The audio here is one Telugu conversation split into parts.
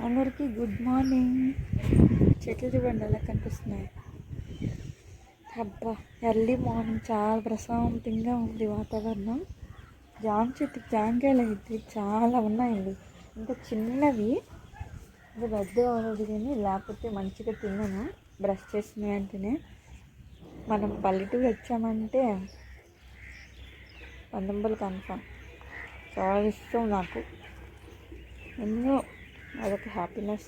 అందరికీ గుడ్ మార్నింగ్. చెట్లు చూడండి ఎలా కనిపిస్తున్నాయి. అబ్బా ఎర్లీ మార్నింగ్ చాలా ప్రశాంతంగా ఉంది వాతావరణం. జామ చెట్టు జామకాయలు అయితే చాలా ఉన్నాయండి. ఇంకా చిన్నవి. ఇంకా పెద్ద కానీ లేకపోతే మంచిగా తిన్నాను. బ్రష్ చేసిన వెంటనే. మనం పల్లెటూరు వచ్చామంటే పందంబలు కన్ఫామ్. చాలా ఇష్టం నాకు. ఎన్నో అదొక హ్యాపీనెస్.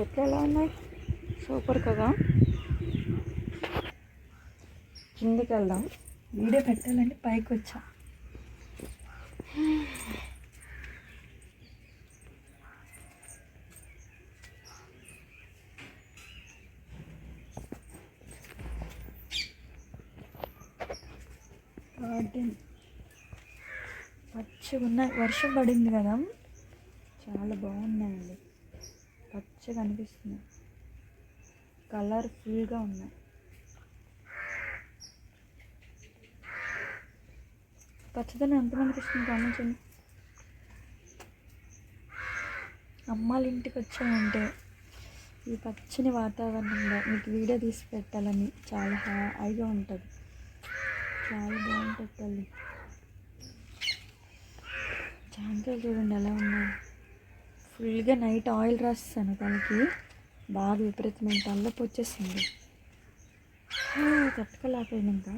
చెట్లు ఎలా ఉన్నాయి? సూపర్ కదా. కిందికి వెళ్దాం. వీడియో పెట్టాలని పైకి వచ్చా. గార్డెన్. పచ్చగా ఉన్నాయి. వర్షం పడింది కదా. చాలా బాగున్నాయండి. పచ్చగా అనిపిస్తున్నాయి కలర్ఫుల్గా ఉన్నాయి. పచ్చదనం ఎంతమందికి ఇస్తుంది గమనించండి అమ్మాళ్ళ ఇంటికి వచ్చామంటే ఈ పచ్చని వాతావరణంలో మీకు వీడియో తీసి పెట్టాలని చాలా హాయిగా ఉంటుంది. చాలా బాగుంటుంది తల్లి. జాంకాయలు చూడండి ఎలా ఉన్నాయి ఫుల్గా నైట్ ఆయిల్ రాస్తాను తనకి బాగా విపరీతమైన తల్లపు వచ్చేసింది. తట్టుకోలేకపోయినాక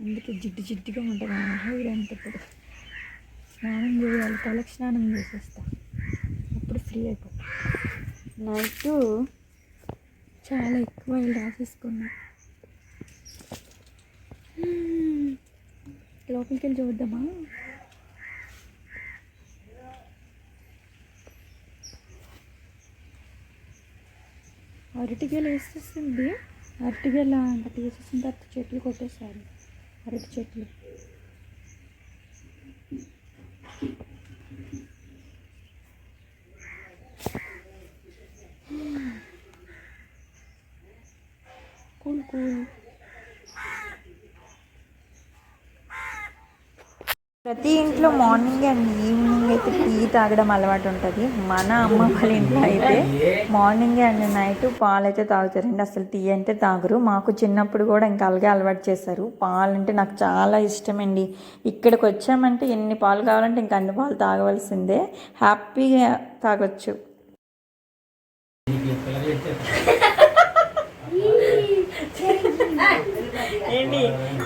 అందుకే జిడ్డు జిడ్డుగా ఉంటుంది హైరంతప్పుడు స్నానం చేయాలి తలకి స్నానం చేసేస్తా. అప్పుడు ఫ్రీ అయిపోతా. నైట్ చాలా ఎక్కువ ఆయిల్ రాసేసుకున్నా. Hmm, లోపలికి వెళ్ళి చూద్దామా? అరటిగేలు వేసేసింది. అరటిగేల అంత తీసేసిన తర్వాత చెట్లు కొట్టేశారు. అరటి చెట్లు. Cool cool. ప్రతి ఇంట్లో మార్నింగ్ అండ్ ఈవినింగ్ అయితే టీ తాగడం అలవాటు ఉంటుంది. మన అమ్మ వాళ్ళ ఇంట్లో అయితే మార్నింగ్ అండ్ నైట్ పాలు అయితే తాగుతారండి. అసలు టీ అంటే తాగరు. మాకు చిన్నప్పుడు కూడా ఇంకా అలాగే అలవాటు చేశారు. పాలు అంటే నాకు చాలా ఇష్టమండి. ఇక్కడికి వచ్చామంటే ఎన్ని పాలు కావాలంటే ఇంకా అన్ని పాలు తాగవలసిందే. హ్యాపీగా తాగొచ్చు. ఏంటి?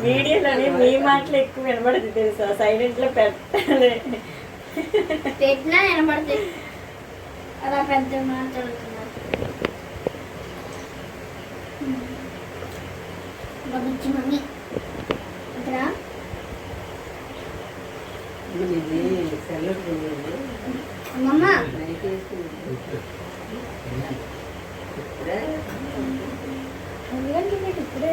వీడియోలోని మీ మాటలు ఎక్కువ వినబడదు తెలుసా? సైలెంట్లో పెట్టాలి. పెట్టినా అలా పెద్ద మాట్లాడుతున్నారు మమ్మీ. ఇక్కడ? అమ్మమ్మ ఇప్పుడే.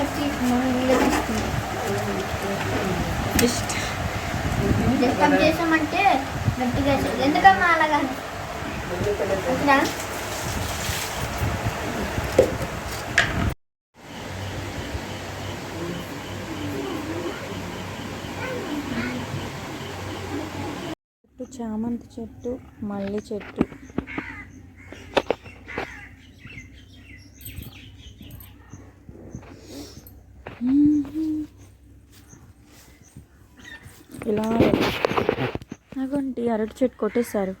మమ్మీ డిస్టర్బ్ చేసామంటే గట్టిగా ఎందుకమ్మా అలాగా ఓకేనా చామంతి చెట్టు మల్లి చెట్టు. ఇలా అగోండి అరటి చెట్టు కొట్టేశారు.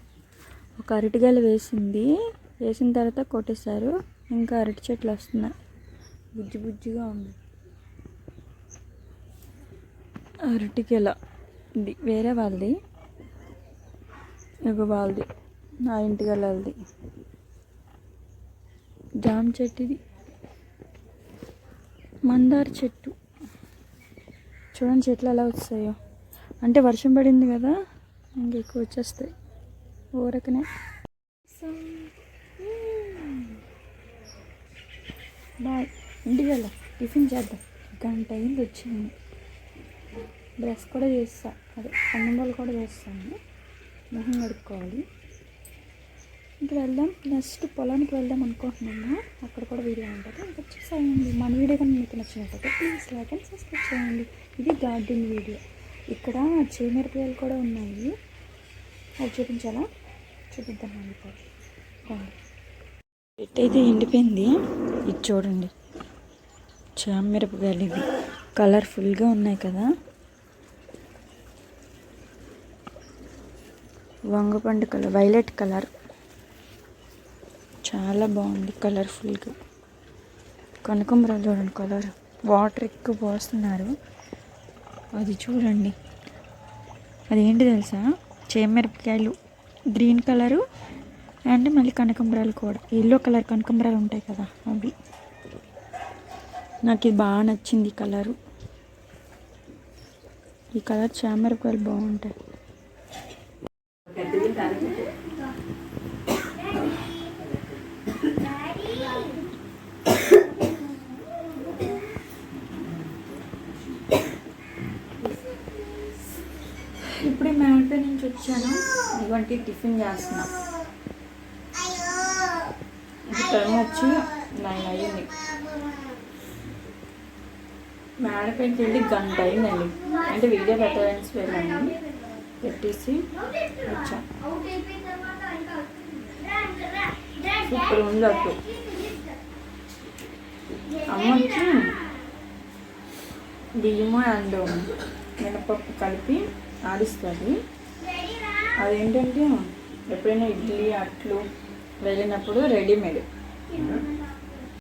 ఒక అరటిగెల వేసింది. వేసిన తర్వాత కొట్టేశారు. ఇంకా అరటి చెట్లు వస్తున్నాయి. బుజ్జి బుజ్జిగా ఉంది. అరటిగెల ఇది వేరే వాళ్ళది. ఇక వాళ్ళది. నా ఇంటికి గలది జామ చెట్టు ఇది మందార చెట్టు. చూడండి చెట్లు ఎలా వస్తాయో అంటే వర్షం పడింది కదా ఇంక ఎక్కువ వచ్చేస్తాయి. ఊరకనే. బాయ్. ఇంటికి వెళ్ళా. టిఫిన్ చేద్దాం. గంట అయింది వచ్చింది. బ్రష్ కూడా చేస్తా. అదే అన్నం కూడా చేస్తాను. మొహం కడుక్కోవాలి. ఇంకా వెళ్దాం. నెక్స్ట్ పొలానికి వెళ్దాం అనుకుంటున్నాము అక్కడ కూడా వీడియో ఉంటుంది. ఇంకా చూసేయండి మన వీడియో కానీ మీకు నచ్చినట్టయితే ప్లీజ్ లైక్ అండ్ సబ్స్క్రైబ్ చేయండి. ఇది గార్డెన్ వీడియో. ఇక్కడ చేమిరపకాయలు కూడా ఉన్నాయి. అది చూపించాలా? చూపిద్దాం చెట్టు అయితే ఎండిపోయింది. ఇది చూడండి. చామిరపకాయలు ఇవి. కలర్ఫుల్గా ఉన్నాయి కదా. వంగపండు కలర్ వైలెట్ కలర్. చాలా బాగుంది కలర్ఫుల్గా. కనకంబరాలు చూడండి కలర్. వాటర్ ఎక్కువ పోస్తున్నారు. అది చూడండి. అదేంటి తెలుసా? చేమిరపకాయలు గ్రీన్ కలరు అండ్ మళ్ళీ కనకంబరాలు కూడా. ఎల్లో కలర్ కనకంబరాలు ఉంటాయి కదా అవి. నాకు ఇది బాగా నచ్చింది కలరు. ఈ కలర్ చామరకాయలు బాగుంటాయి. ఇప్పుడే మేడపై నుంచి వచ్చాను. ఇటువంటి టిఫిన్ చేస్తున్నా. టైం వచ్చి నైన్ అయ్యింది మేడపైకి వెళ్ళి గంట అయిందండి. అంటే వీడియో పెట్టడానికి వెళ్ళాను. పెట్టేసి వచ్చా. సూపర్ ఉంది అప్పుడు అమ్మ వచ్చి బియ్యము అండ్ మినపప్పు కలిపి ఆడిస్తుంది. అదేంటంటే ఎప్పుడైనా ఇడ్లీ అట్లు వెళ్ళినప్పుడు రెడీమేడ్.